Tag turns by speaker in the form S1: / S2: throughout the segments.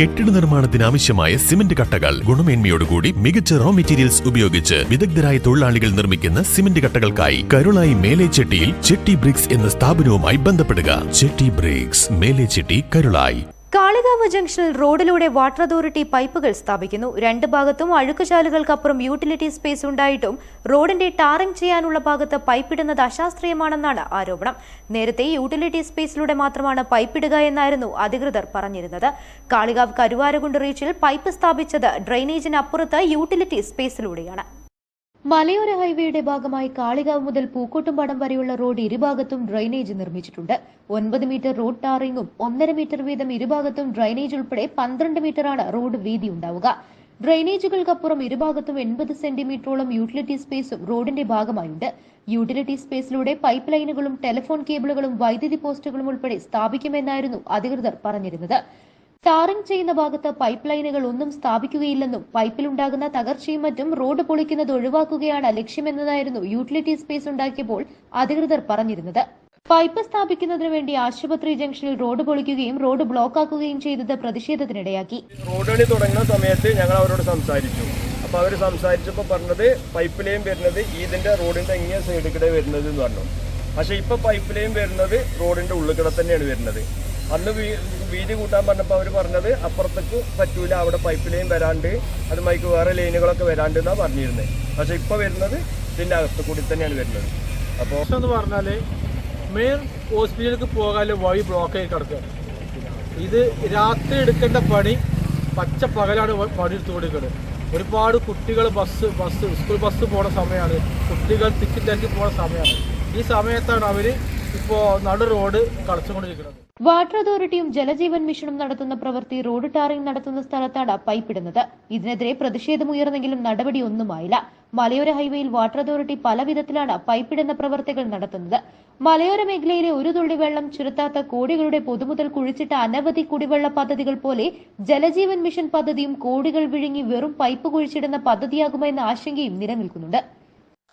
S1: കെട്ടിട നിർമ്മാണത്തിന് ആവശ്യമായ സിമന്റ് കട്ടകൾ. ഗുണമേന്മയോടുകൂടി മികച്ച റോ മെറ്റീരിയൽസ് ഉപയോഗിച്ച് വിദഗ്ധരായ തൊഴിലാളികൾ നിർമ്മിക്കുന്ന സിമന്റ് കട്ടകൾക്കായി കരുളായി മേലേച്ചെട്ടിയിൽ ചെട്ടി ബ്രിക്സ് എന്ന സ്ഥാപനവുമായി ബന്ധപ്പെടുക. ചെട്ടി ബ്രിക്സ് മേലേച്ചെട്ടി കരുളായി.
S2: കാളികാവ് ജംഗ്ഷനിൽ റോഡിലൂടെ വാട്ടർ അതോറിറ്റി പൈപ്പുകൾ സ്ഥാപിക്കുന്നു. രണ്ട് ഭാഗത്തും അഴുക്കുചാലുകൾക്കപ്പുറം യൂട്ടിലിറ്റി സ്പേസ് ഉണ്ടായിട്ടും റോഡിന്റെ ടാറിംഗ് ചെയ്യാനുള്ള ഭാഗത്ത് പൈപ്പിടുന്നത് അശാസ്ത്രീയമാണെന്നാണ് ആരോപണം. നേരത്തെ യൂട്ടിലിറ്റി സ്പേസിലൂടെ മാത്രമാണ് പൈപ്പിടുക എന്നായിരുന്നു അധികൃതർ പറഞ്ഞിരുന്നത്. കാളികാവ് കരുവാരകുണ്ട് റീച്ചിൽ പൈപ്പ് സ്ഥാപിച്ചത് ഡ്രെയിനേജിനപ്പുറത്ത് യൂട്ടിലിറ്റി സ്പേസിലൂടെയാണ്. മലയോര ഹൈവേയുടെ ഭാഗമായി കാളികാവ് മുതൽ പൂക്കോട്ടുംപാടം വരെയുള്ള റോഡ് ഇരുഭാഗത്തും ഡ്രൈനേജ് നിർമ്മിച്ചിട്ടുണ്ട്. ഒൻപത് മീറ്റർ റോഡ് ടാറിംഗും ഒന്നര മീറ്റർ വീതം ഇരുഭാഗത്തും ഡ്രൈനേജ് ഉൾപ്പെടെ പന്ത്രണ്ട് മീറ്ററാണ് റോഡ് വീതി ഉണ്ടാവുക. ഡ്രൈനേജുകൾക്കപ്പുറം ഇരുഭാഗത്തും എൺപത് സെന്റിമീറ്ററോളം യൂട്ടിലിറ്റി സ്പേസും റോഡിന്റെ ഭാഗമായുണ്ട്. യൂട്ടിലിറ്റി സ്പേസിലൂടെ പൈപ്പ് ലൈനുകളും ടെലിഫോൺ കേബിളുകളും വൈദ്യുതി പോസ്റ്റുകളും ഉൾപ്പെടെ സ്ഥാപിക്കുമെന്നായിരുന്നു അധികൃതർ പറഞ്ഞിരുന്നത്. ടാറിംഗ് ചെയ്യുന്ന ഭാഗത്ത് പൈപ്പ് ലൈനുകൾ ഒന്നും സ്ഥാപിക്കുകയില്ലെന്നും പൈപ്പിലുണ്ടാകുന്ന തകർച്ചയും മറ്റും റോഡ് പൊളിക്കുന്നത് ഒഴിവാക്കുകയാണ് ലക്ഷ്യമെന്നതായിരുന്നു യൂട്ടിലിറ്റി സ്പേസ് ഉണ്ടാക്കിയപ്പോൾ അധികൃതർ പറഞ്ഞിരുന്നത്. പൈപ്പ് സ്ഥാപിക്കുന്നതിന് വേണ്ടി ആശുപത്രി ജംഗ്ഷനിൽ റോഡ് പൊളിക്കുകയും റോഡ് ബ്ലോക്കാക്കുകയും ചെയ്തത് പ്രതിഷേധത്തിനിടയാക്കി.
S3: റോഡുകളിൽ തുടങ്ങുന്ന സമയത്ത് ഞങ്ങൾ അവരോട് സംസാരിച്ചു. അപ്പൊ അവർ സംസാരിച്ചപ്പോൾ പറഞ്ഞത് പൈപ്പ് ലൈൻ വരുന്നത് ഈതിന്റെ റോഡിന്റെ ഇങ്ങനെ സൈഡിൽ കൂടെ വരുന്നത് എന്ന് പറഞ്ഞു. പക്ഷേ ഇപ്പോൾ പൈപ്പ് ലൈൻ വരുന്നത് റോഡിന്റെ ഉള്ളിൽ കൂടെ തന്നെയാണ് വരുന്നത്. അന്ന് വീതി കൂട്ടാൻ പറഞ്ഞപ്പോൾ അവർ പറഞ്ഞത് അപ്പുറത്തേക്ക് പറ്റൂല അവിടെ പൈപ്പ് ലൈൻ വരാണ്ട് അത് മൈക്ക് വേറെ ലൈനുകളൊക്കെ വരാണ്ട് എന്നാണ് പറഞ്ഞിരുന്നത് പക്ഷെ ഇപ്പോൾ വരുന്നത് ഇതിന്റെ അകത്ത് കൂടി തന്നെയാണ് വരുന്നത്. അപ്പോൾ
S4: എന്ന് പറഞ്ഞാൽ മെയിൻ ഹോസ്പിറ്റലിലേക്ക് പോകാനുള്ള വഴി ബ്ലോക്ക് ആയി കിടക്കുക. ഇത് രാത്രി എടുക്കേണ്ട പണി പച്ച പകലാണ് പണി എടുത്തു കൊടുക്കുന്നത് ഒരുപാട് കുട്ടികൾ ബസ് ബസ് സ്കൂൾ ബസ് പോണ സമയമാണ് കുട്ടികൾ തിക്കി തിരക്കി പോണ സമയമാണ് ഈ സമയത്താണ് അവർ ഇപ്പോൾ നടു റോഡ് കളച്ചുകൊണ്ടിരിക്കുന്നത്.
S2: വാട്ടർ അതോറിറ്റിയും ജലജീവൻ മിഷനും നടത്തുന്ന പ്രവൃത്തി റോഡ് ടാറിംഗ് നടത്തുന്ന സ്ഥലത്താണ് പൈപ്പിടുന്നത്. ഇതിനെതിരെ പ്രതിഷേധമുയർന്നെങ്കിലും നടപടി ഒന്നുമായില്ല മലയോര ഹൈവേയിൽ വാട്ടർ അതോറിറ്റി പല വിധത്തിലാണ് പൈപ്പിടുന്ന പ്രവർത്തികൾ നടത്തുന്നത്. മലയോര മേഖലയിലെ ഒരു തുള്ളി വെള്ളം ചുരുത്താത്ത കോടികളുടെ പൊതുമുതൽ കുഴിച്ചിട്ട അനവധി കുടിവെള്ള പദ്ധതികൾ പോലെ ജലജീവൻ മിഷൻ പദ്ധതിയും കോടികൾ വിഴുങ്ങി വെറും പൈപ്പ് കുഴിച്ചിടുന്ന പദ്ധതിയാകുമെന്ന ആശങ്കയും നിലനിൽക്കുന്നുണ്ട്.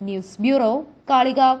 S2: News bureau Kalikavu.